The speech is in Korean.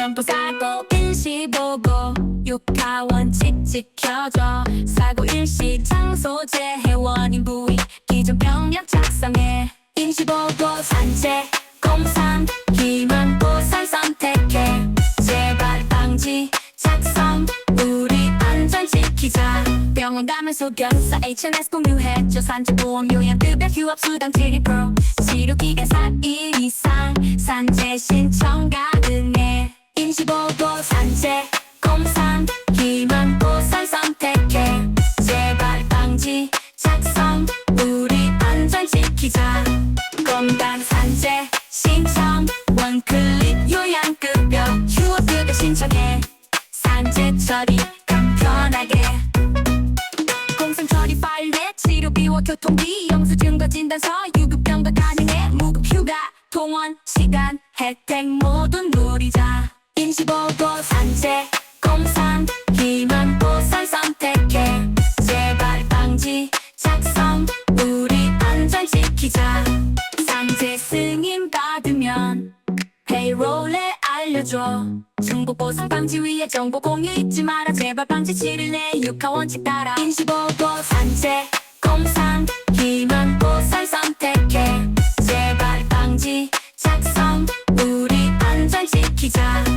점프 사고 일시 보고 육하 원 칙 지켜줘. 사고 일시 장소 재해원인 부위 기존 병력 작성해. 인시보고 산책 공산 기만 보살 선택해. 재발 방지 작성 우리 안전 지키자. 병원 가면서 견사 HNS 공유해줘 산책보험 요양 급여 휴업 수당 7% 치료기간 4 신청해 산재 처리 간편하게. 공상 처리 빨래 치료비와 교통비 영수증과 진단서 유급 병가 가능해. 무급 휴가 통원 시간 혜택 모두 누리자. 임시보고 산재 공산 기만 보살 선택해. 재발 방지 작성 우리 안전 지키자. 산재 승인 받으면 페이롤에 알려줘. 중복 보상 방지 위에 정보 공유 잊지 마라. 제발 방지 7일내. 육하 원칙 따라. 인시보고 산재 공산 희망 보살 선택해. 제발 방지 작성 우리 안전 지키자.